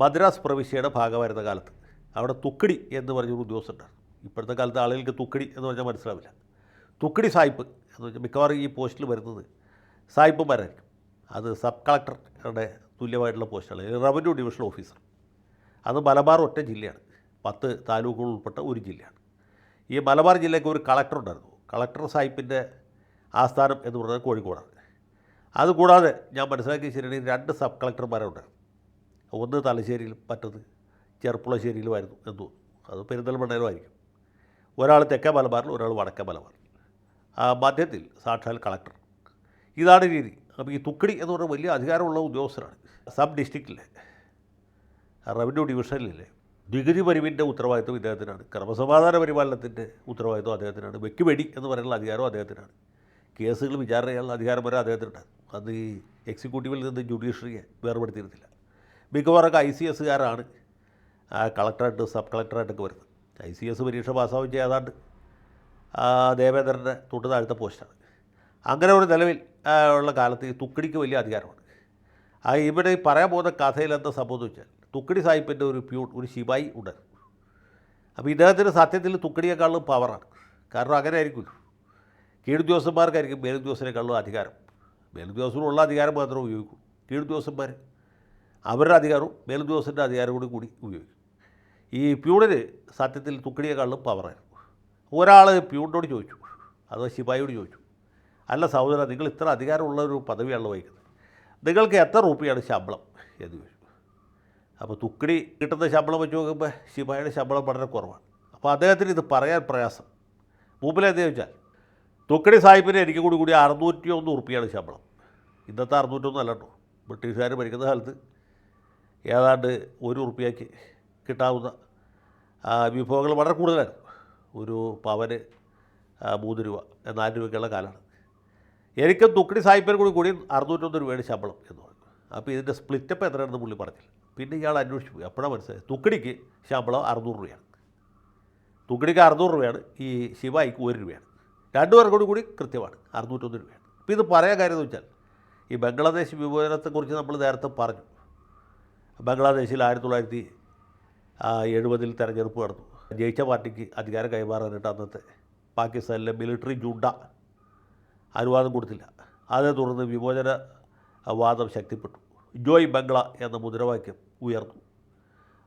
മദ്രാസ് പ്രവിശ്യയുടെ ഭാഗമായിരുന്ന കാലത്ത്. അവിടെ തുക്കടി എന്ന് പറഞ്ഞൊരു ഉദ്യോഗസ്ഥരുണ്ടായിരുന്നു. ഇപ്പോഴത്തെ കാലത്ത് ആളുകൾക്ക് തുക്കടി എന്ന് പറഞ്ഞാൽ മനസ്സിലാവില്ല. തുക്കടി സായിപ്പ് എന്ന് വെച്ചാൽ മിക്കവാറും ഈ പോസ്റ്റിൽ വരുന്നത് സായിപ്പുമാരായിരിക്കും. അത് സബ് കളക്ടറുടെ തുല്യമായിട്ടുള്ള പോസ്റ്റാണ്. Revenue divisional officer. അത് മലബാർ ഒറ്റ ജില്ലയാണ്. പത്ത് താലൂക്കുകൾ ഉൾപ്പെട്ട ഒരു ജില്ലയാണ്. ഈ മലബാർ ജില്ലയ്ക്ക് ഒരു കളക്ടർ ഉണ്ടായിരുന്നു കളക്ടർ സാഹിബിന്റെ ആസ്ഥാനം എന്ന് പറയുന്നത് കോഴിക്കോടാണ്. അതുകൂടാതെ ഞാൻ മനസ്സിലാക്കിയ ശരിയാണെങ്കിൽ രണ്ട് സബ് കളക്ടർമാരുണ്ടായിരുന്നു. ഒന്ന് തലശ്ശേരിയിലും മറ്റത് ചെറുപ്പുളശ്ശേരിയിലുമായിരുന്നു എന്ന് തോന്നുന്നു. അത് പെരിന്തൽമണ്ണയിലുമായിരിക്കും. ഒരാൾ തെക്കേ മലബാറിൽ ഒരാൾ വടക്കേ മലബാറിൽ മധ്യത്തിൽ സാക്ഷാൽ കളക്ടർ. ഇതാണ് രീതി. അപ്പോൾ ഈ തുക്കടി എന്ന് പറഞ്ഞാൽ വലിയ അധികാരമുള്ള ഉദ്യോഗസ്ഥരാണ്. സബ് ഡിസ്ട്രിക്റ്റിലെ റവന്യൂ ഡിവിഷനിലെ നികുതി പരിവിന്റെ ഉത്തരവാദിത്വം ഇദ്ദേഹത്തിനാണ്. ക്രമസമാധാന പരിപാലനത്തിന്റെ ഉത്തരവാദിത്വം അദ്ദേഹത്തിനാണ്. വെക്കുവെടി എന്ന് പറയുന്ന അധികാരം അദ്ദേഹത്തിനാണ്. കേസുകൾ വിചാരണ ചെയ്യാനുള്ള അധികാരം വരെ അദ്ദേഹത്തിനുണ്ടായിരുന്നു. അത് ഈ എക്സിക്യൂട്ടീവിൽ നിന്ന് ജുഡീഷ്യറിയെ വേർപെടുത്തിയിരുന്നില്ല മിക്കവാറൊക്കെ ഐ സി എസ്സുകാരാണ്. കളക്ടറായിട്ട് സബ് കളക്ടറായിട്ടൊക്കെ വരുന്നത്. ഐ സി എസ് പരീക്ഷ പാസ്സാവുകയും ചെയ്യാതാണ്ട് ദേവേന്ദ്രന്റെ തൊട്ട് താഴത്തെ പോസ്റ്റാണ് അങ്ങനെ ഒരു നിലവിൽ ഉള്ള കാലത്ത് ഈ തുക്കിടിക്ക് വലിയ അധികാരമാണ്. ആ ഇവിടെ പറയാൻ പോകുന്ന കഥയിൽ എന്താ സംഭവം വെച്ചാൽ തുക്കടി സാഹിബിന്റെ ഒരു പ്യൂൺ ഒരു ശിവായി ഉണ്ടായിരുന്നു അപ്പോൾ ഇദ്ദേഹത്തിന് സത്യത്തിൽ തുക്കടിയേക്കാളും പവറാണ് കാരണം അങ്ങനെ ആയിരിക്കുമല്ലോ കീഴുദ്യോഗസ്ഥന്മാർക്കായിരിക്കും മേലുദ്യോഗസ്ഥനേക്കാളും അധികാരം. മേലുദ്യോഗസ്ഥനുള്ള അധികാരം മാത്രമേ ഉപയോഗിക്കൂ. കീഴുദ്യോഗസ്ഥന്മാർ അവരുടെ അധികാരവും മേലുദ്യോഗസ്ഥന്റെ അധികാരം കൂടി കൂടി ഉപയോഗിക്കും. ഈ പ്യൂണിന് സത്യത്തിൽ തുക്കടിയേക്കാളും പവറായിരുന്നു ഒരാൾ പ്യൂണിനോട് ചോദിച്ചു. അത് ശിപായിയോട് ചോദിച്ചു. അല്ല സഹോദര നിങ്ങൾ ഇത്ര അധികാരമുള്ള ഒരു പദവിയാണല്ലോ വഹിക്കുന്നത്. നിങ്ങൾക്ക് എത്ര റുപ്പിയാണ് ശമ്പളം? എന്ന് ചോദിച്ചു. അപ്പോൾ തുക്കടി കിട്ടുന്ന ശമ്പളം വെച്ച് നോക്കുമ്പോൾ ശിപായിയുടെ ശമ്പളം വളരെ കുറവാണ്. അപ്പോൾ അദ്ദേഹത്തിന് ഇത് പറയാൻ പ്രയാസം. മൂപ്പിലെന്താ ചോദിച്ചാൽ തുക്കടി സാഹിബിന് എനിക്ക് കൂടി കൂടി അറുന്നൂറ്റി ഒന്ന് ഉറുപ്പിയാണ് ശമ്പളം. ഇന്നത്തെ അറുന്നൂറ്റൊന്നും അല്ല കേട്ടോ. ബ്രിട്ടീഷുകാർ ഭരിക്കുന്ന കാലത്ത് ഏതാണ്ട് ഒരു ഉറുപ്പ്യക്ക് കിട്ടാവുന്ന വിഭവങ്ങൾ വളരെ കൂടുതലായിരുന്നു ഒരു പവന് മൂന്ന് രൂപ നാല് രൂപയ്ക്കുള്ള കാലമാണ് എനിക്ക് തുക്കടി സാഹിബിന് കൂടി കൂടി അറുന്നൂറ്റൊന്ന് രൂപയുടെ ശമ്പളം എന്ന് പറഞ്ഞു. അപ്പോൾ ഇതിന്റെ സ്പ്ലിറ്റപ്പ് എത്രയാണെന്ന് പുള്ളി പറഞ്ഞില്ല. പിന്നെ ഇയാൾ അന്വേഷിച്ചു പോയി. അപ്പോഴാണ് മനസ്സിലായത് തുക്കടിക്ക് ശമ്പളം അറുന്നൂറ് രൂപയാണ്. തുക്കടിക്ക് അറുന്നൂറ് രൂപയാണ്. ഈ ശിവായിക്ക് ഒരു രൂപയാണ്. രണ്ടു കൂടി കൂടി കൃത്യമാണ്. അറുന്നൂറ്റൊന്ന് രൂപയാണ്. അപ്പോൾ ഇത് പറയാൻ കാര്യം എന്ന് വെച്ചാൽ ഈ ബംഗ്ലാദേശ് വിഭജനത്തെക്കുറിച്ച് നമ്മൾ നേരത്തെ പറഞ്ഞു. ബംഗ്ലാദേശിൽ ആയിരത്തി തൊള്ളായിരത്തി എഴുപതിൽ തെരഞ്ഞെടുപ്പ് നടന്നു. ജയിച്ച പാർട്ടിക്ക് അധികാരം കൈമാറാനായിട്ട് അന്നത്തെ പാകിസ്ഥാനിലെ മിലിറ്ററി ജുണ്ട അനുവാദം കൊടുത്തില്ല. അതേ തുടർന്ന് വിമോചന വാദം ശക്തിപ്പെട്ടു. ജോയ് ബംഗ്ല എന്ന മുദ്രാവാക്യം ഉയർന്നു.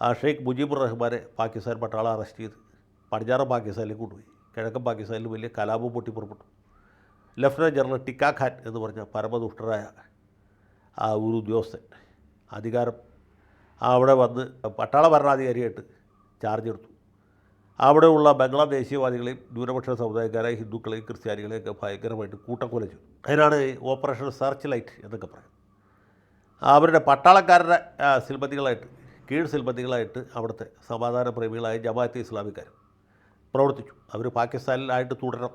ആ ഷെയ്ഖ് മുജീബുർ റഹ്മാനെ പാകിസ്ഥാൻ പട്ടാളം അറസ്റ്റ് ചെയ്ത് പടിഞ്ഞാറൻ പാകിസ്ഥാനിലേക്ക് കൊണ്ടുപോയി. കിഴക്കൻ പാകിസ്ഥാനിൽ വലിയ കലാപം പൊട്ടിപ്പുറപ്പെട്ടു. ലഫ്റ്റനന്റ് ജനറൽ ടിക്കാ ഖാൻ എന്ന് പറഞ്ഞ പരമദുഷ്ടരായ ആ ഒരു ഉദ്യോഗസ്ഥൻ അധികാരം അവിടെ വന്ന് പട്ടാള ഭരണാധികാരിയായിട്ട് ചാർജ് എടുത്തു. അവിടെയുള്ള ബംഗ്ലാദേശീയവാദികളെയും ന്യൂനപക്ഷ സമുദായക്കാരെ ഹിന്ദുക്കളെയും ക്രിസ്ത്യാനികളെയും ഒക്കെ ഭയങ്കരമായിട്ട് കൂട്ടക്കൊല ചെയ്തു അതിനാണ് ഓപ്പറേഷൻ സെർച്ച് ലൈറ്റ് എന്നൊക്കെ പറയും അവരുടെ പട്ടാളക്കാരുടെ ആ, സിൽബന്ദികളായിട്ട് കീഴ് സിൽബന്ദികളായിട്ട് അവിടുത്തെ സമാധാന പ്രേമികളായ ജമാഅത്തെ ഇസ്ലാമിക്കാർ പ്രവർത്തിച്ചു. അവർ പാകിസ്ഥാനിലായിട്ട് തുടരണം.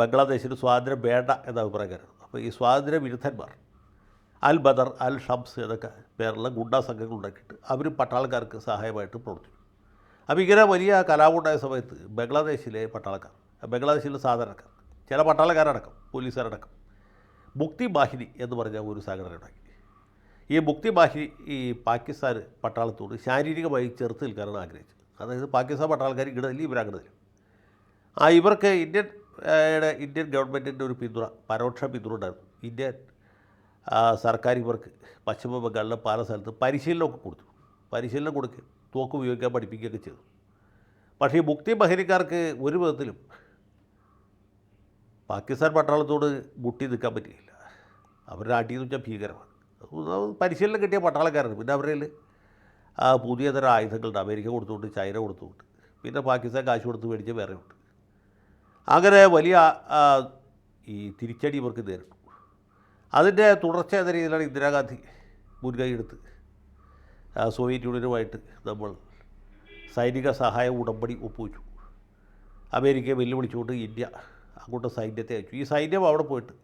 ബംഗ്ലാദേശിന് സ്വാതന്ത്ര്യം വേണ്ട എന്ന അഭിപ്രായക്കാരാണ്. അപ്പോൾ ഈ സ്വാതന്ത്ര്യ വിരുദ്ധന്മാർ അൽ ബദർ അൽ ഷംസ് എന്നൊക്കെ പേരുള്ള ഗുണ്ട സംഘങ്ങൾ ഉണ്ടാക്കിയിട്ട് അവർ പട്ടാളക്കാർക്ക് സഹായമായിട്ട് പ്രവർത്തിച്ചു. അപ്പോൾ ഇങ്ങനെ വലിയ കലാപമുണ്ടായ സമയത്ത് ബംഗ്ലാദേശിലെ പട്ടാളക്കാർ ബംഗ്ലാദേശിലെ സാധാരണക്കാർ ചില പട്ടാളക്കാരടക്കം പോലീസുകാരടക്കം മുക്തി ബാഹിനി എന്ന് പറഞ്ഞ ഒരു സംഘടന ഉണ്ടാക്കി. ഈ മുക്തി ബാഹിനി ഈ പാകിസ്ഥാൻ പട്ടാളത്തോട് ശാരീരികമായി ചെറുത്ത് നിൽക്കാനാണ് ആഗ്രഹിച്ചത്. അതായത് പാകിസ്ഥാൻ പട്ടാളക്കാർ ഇടതല്ലേ ഇവരങ്ങനെ തരും ആ ഇവർക്ക് ഇന്ത്യൻ ഇന്ത്യൻ ഗവൺമെന്റിന്റെ ഒരു പിന്തുണ പരോക്ഷ പിന്തുണ ഉണ്ടായിരുന്നു. ഇന്ത്യൻ സർക്കാർ ഇവർക്ക് പശ്ചിമ ബംഗാളിലെ പല സ്ഥലത്ത് പരിശീലനമൊക്കെ കൊടുത്തു. പരിശീലനം കൊടുക്കുക തോക്ക് ഉപയോഗിക്കാൻ പഠിപ്പിക്കുകയൊക്കെ ചെയ്തു. പക്ഷേ ഈ മുക്തി ബഹരിക്കാർക്ക് ഒരു വിധത്തിലും പാകിസ്ഥാൻ പട്ടാളത്തോട് മുട്ടി നിൽക്കാൻ പറ്റിയില്ല. അവരുടെ അടിയെന്ന് വെച്ചാൽ ഭീകരമാണ്. പരിശീലനം കിട്ടിയ പട്ടാളക്കാരാണ്. പിന്നെ അവരിൽ പുതിയ തരം ആയുധങ്ങളുണ്ട്. അമേരിക്ക കൊടുത്തുകൊണ്ട് ചൈന കൊടുത്തുകൊണ്ട്. പിന്നെ പാകിസ്ഥാൻ കാശ് കൊടുത്ത് മേടിച്ച വേറെ ഉണ്ട് അങ്ങനെ വലിയ ഈ തിരിച്ചടി ഇവർക്ക് നേരിട്ടു. അതിന്റെ തുടർച്ച എന്ന രീതിയിലാണ് ഇന്ദിരാഗാന്ധി മുൻകൈ എടുത്ത് ആ, സോവിയറ്റ് യൂണിയനുമായിട്ട് നമ്മൾ സൈനിക സഹായ ഉടമ്പടി ഒപ്പുവെച്ചു. അമേരിക്കയെ വെല്ലുവിളിച്ചുകൊണ്ട് ഇന്ത്യ അങ്ങോട്ട് സൈന്യത്തെ അയച്ചു. ഈ സൈന്യം അവിടെ പോയിട്ട്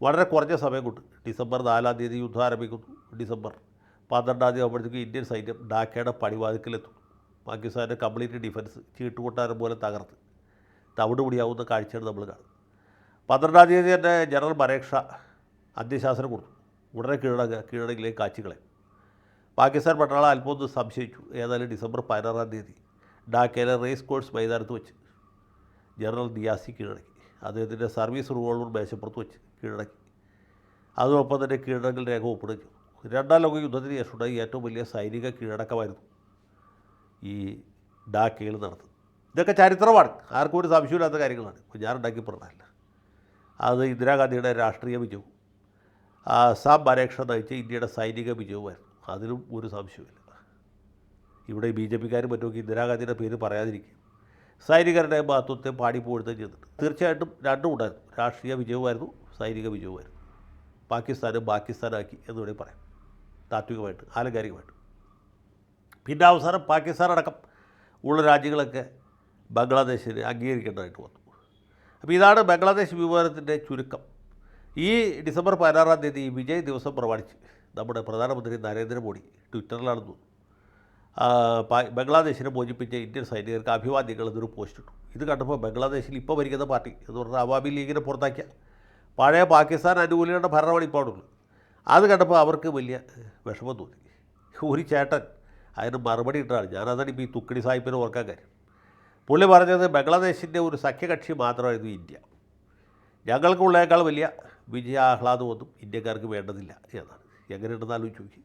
വളരെ കുറഞ്ഞ സമയം കൊണ്ട് ഡിസംബർ നാലാം തീയതി യുദ്ധം ആരംഭിക്കുന്നു. ഡിസംബർ പന്ത്രണ്ടാം തീയതി ആകുമ്പോഴത്തേക്ക് ഇന്ത്യൻ സൈന്യം ഡാക്കയുടെ പടിവാതിക്കലെത്തും പാകിസ്ഥാന്റെ കംപ്ലീറ്റ് ഡിഫൻസ് ചീട്ടുകൊട്ടാരം പോലെ തകർത്ത് തവിടുപൊടിയാവുന്ന കാഴ്ചയാണ് നമ്മൾ കാണുന്നത്. പന്ത്രണ്ടാം തീയതി തന്നെ ജനറൽ മരേക്ഷ അന്ത്യശാസനം കൊടുത്തു. ഉടനെ കീഴടങ്ങുക കീഴടങ്ങിലേക്ക് കാച്ചികളെ പാകിസ്ഥാൻ പട്ടാളം അല്പം ഒന്ന് സംശയിച്ചു. ഏതായാലും ഡിസംബർ പതിനാറാം തീയതി ഡാക്കയിലെ റേസ് കോഴ്സ് മൈതാനത്ത് വെച്ച് ജനറൽ ദിയാസി കീഴടക്കി. അദ്ദേഹത്തിന്റെ സർവീസ് റിവോൾവർ മേശപ്പുറത്ത് വെച്ച് കീഴടക്കി. അതോടൊപ്പം തന്നെ കീഴടങ്ങൽ രേഖ ഒപ്പിടുകയും രണ്ടാം ലോക യുദ്ധത്തിന് ശേഷമുണ്ടായ ഏറ്റവും വലിയ സൈനിക കീഴടക്കമായിരുന്നു ഈ ഡാക്കയിൽ നടന്നത്. ഇതൊക്കെ ചരിത്രമാണ്. ആർക്കും ഒരു സംശയമില്ലാത്ത കാര്യങ്ങളാണ്. ഞാൻ ഉണ്ടാക്കി പറഞ്ഞതല്ല. അത് ഇന്ദിരാഗാന്ധിയുടെ രാഷ്ട്രീയ വിജയവും. ആ സാം പരീക്ഷ നയിച്ച ഇന്ത്യയുടെ സൈനിക വിജയവുമായിരുന്നു. അതിലും ഒരു സംശയമില്ല ഇവിടെ ബി ജെ പിക്കാരും മറ്റുമൊക്കെ ഇന്ദിരാഗാന്ധിയുടെ പേര് പറയാതിരിക്കും. സൈനികരുടെ മഹത്വത്തെ പാടിപ്പോഴുത്തുകയും ചെയ്തിട്ടുണ്ട്. തീർച്ചയായിട്ടും രണ്ടും ഉണ്ടായിരുന്നു. രാഷ്ട്രീയ വിജയവുമായിരുന്നു സൈനിക വിജയവുമായിരുന്നു. പാകിസ്ഥാന് പാകിസ്ഥാനാക്കി എന്ന് വേണമെങ്കിൽ പറയാം. താത്വികമായിട്ട് ആലങ്കാരികമായിട്ട്. പിന്നെ അവസാനം പാകിസ്ഥാൻ അടക്കം ഉള്ള രാജ്യങ്ങളൊക്കെ ബംഗ്ലാദേശിനെ അംഗീകരിക്കേണ്ടതായിട്ട് വന്നു. അപ്പോൾ ഇതാണ് ബംഗ്ലാദേശ് വിമാനത്തിന്റെ ചുരുക്കം. ഈ ഡിസംബർ പതിനാറാം തീയതി വിജയ് ദിവസം പ്രമാണിച്ച് നമ്മുടെ പ്രധാനമന്ത്രി നരേന്ദ്രമോദി ട്വിറ്ററിലാണെന്ന് ബംഗ്ലാദേശിനെ മോചിപ്പിച്ച ഇന്ത്യൻ സൈനികർക്ക് അഭിവാദ്യങ്ങൾ എന്നൊരു പോസ്റ്റ് ഇട്ടു. ഇത് കണ്ടപ്പോൾ ബംഗ്ലാദേശിൽ ഇപ്പോൾ ഭരിക്കുന്ന പാർട്ടി എന്ന് പറഞ്ഞാൽ അവാമി ലീഗിനെ പുറത്താക്കിയ പഴയ പാകിസ്ഥാൻ അനുകൂലികളുടെ ഭരണമാണ് ഇപ്പോഴുള്ളത് അത് കണ്ടപ്പോൾ അവർക്ക് വലിയ വിഷമം തോന്നി. ഒരു ചേട്ടൻ അതിന് മറുപടി ഇട്ടാണ്. ഞാനതാണ് ഇപ്പോൾ ഈ തുക്കടി സാഹിബിനെ ഓർക്കാൻ കാര്യം. പുള്ളി പറഞ്ഞത് ബംഗ്ലാദേശിന്റെ ഒരു സഖ്യകക്ഷി മാത്രമായിരുന്നു ഇന്ത്യ. ഞങ്ങൾക്കുള്ളേക്കാൾ വലിയ വിജയാഹ്ലാദമൊന്നും ഇന്ത്യക്കാർക്ക് വേണ്ടതില്ല. എന്നാണ് എങ്ങനെയുണ്ടെന്ന് ആലോചിച്ച് നോക്കി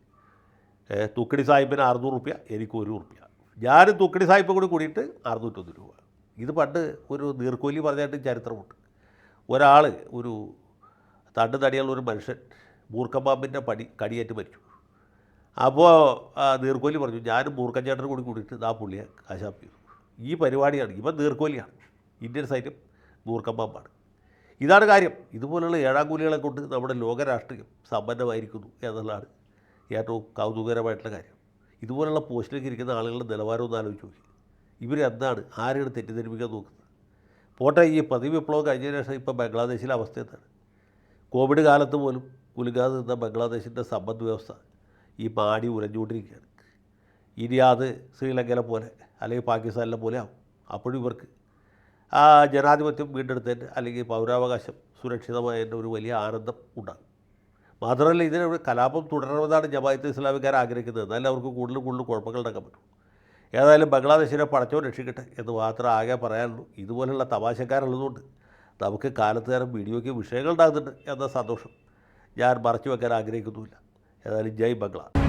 തുക്കടി സാഹിബിന് അറുന്നൂറ് റുപ്യ എനിക്ക് ഒരു റുപ്യ. ഞാനും തുക്കടി സാഹിബ് കൂടി കൂടിയിട്ട് അറുന്നൂറ്റൊന്ന് രൂപ. ഇത് പണ്ട് ഒരു നീർക്കോലി പറഞ്ഞായിട്ട് ചരിത്രമുണ്ട്. ഒരാൾ ഒരു തണ്ട് തടിയുള്ള ഒരു മനുഷ്യൻ മൂർക്കമ്പാമ്പിന്റെ പടി കടിയേറ്റ് മരിച്ചു. അപ്പോൾ നീർക്കോലി പറഞ്ഞു ഞാനും മൂർക്കഞ്ചേട്ടനും കൂടി കൂടിയിട്ട് ആ പുള്ളിയെ കാശാപ്പ് ഈ പരിപാടിയാണ് ഇവൻ നീർക്കോലിയാണ്. ഇന്ത്യൻ സൈന്യം മൂർഖമ്പാമ്പാണ് ഇതാണ് കാര്യം. ഇതുപോലുള്ള ഏഴാങ്കൂലികളെ കൊണ്ട് നമ്മുടെ ലോകരാഷ്ട്രീയം സമ്പന്നമായിരിക്കുന്നു എന്നുള്ളതാണ് ഏറ്റവും കൗതുകരമായിട്ടുള്ള കാര്യം. ഇതുപോലുള്ള പോസ്റ്റിലേക്ക് ഇരിക്കുന്ന ആളുകളുടെ നിലവാരം ഒന്ന് ആലോചിച്ച് നോക്കി. ഇവരെന്താണ് ആരെയാണ് തെറ്റിദ്ധരിപ്പിക്കാൻ നോക്കുന്നത്? പോട്ടെ ഈ പതിവ് വിപ്ലവം കഴിഞ്ഞതിന് ശേഷം ഇപ്പോൾ ബംഗ്ലാദേശിലെ അവസ്ഥ എന്താണ്? കോവിഡ് കാലത്ത് പോലും കുലുങ്ങാതെ നിന്ന ബംഗ്ലാദേശിന്റെ സമ്പദ് വ്യവസ്ഥ ഈ പാടി ഉരഞ്ഞുകൊണ്ടിരിക്കുകയാണ് ഇനി അത് ശ്രീലങ്കയിലെ പോലെ അല്ലെങ്കിൽ പാകിസ്ഥാനിലെ പോലെ ആവും. അപ്പോഴും ഇവർക്ക് ആ ജനാധിപത്യം വീണ്ടെടുത്തതിന്റെ അല്ലെങ്കിൽ പൗരാവകാശം സുരക്ഷിതമായതിന്റെ ഒരു വലിയ ആനന്ദം ഉണ്ടാകും. മാത്രമല്ല ഇതിന് ഒരു കലാപം തുടരണമെന്നാണ് ജമായത്ത് ഇസ്ലാമിക്കാർ ആഗ്രഹിക്കുന്നത്. എന്നാലും അവർക്ക് കൂടുതൽ കൂടുതൽ കുഴപ്പങ്ങൾ ഉണ്ടാക്കാൻ പറ്റും. ഏതായാലും ബംഗ്ലാദേശിനെ പടച്ചോ രക്ഷിക്കട്ടെ എന്ന് മാത്രം ആകെ പറയാനുള്ളൂ. ഇതുപോലെയുള്ള തമാശക്കാരുള്ളതുകൊണ്ട് നമുക്ക് കാലത്ത് നേരം വീഡിയോയ്ക്ക് വിഷയങ്ങൾ ഉണ്ടാകുന്നുണ്ട് എന്ന സന്തോഷം ഞാൻ മറച്ചു വെക്കാൻ ആഗ്രഹിക്കുന്നുമില്ല. ഏതായാലും ജയ് ബംഗ്ലാ.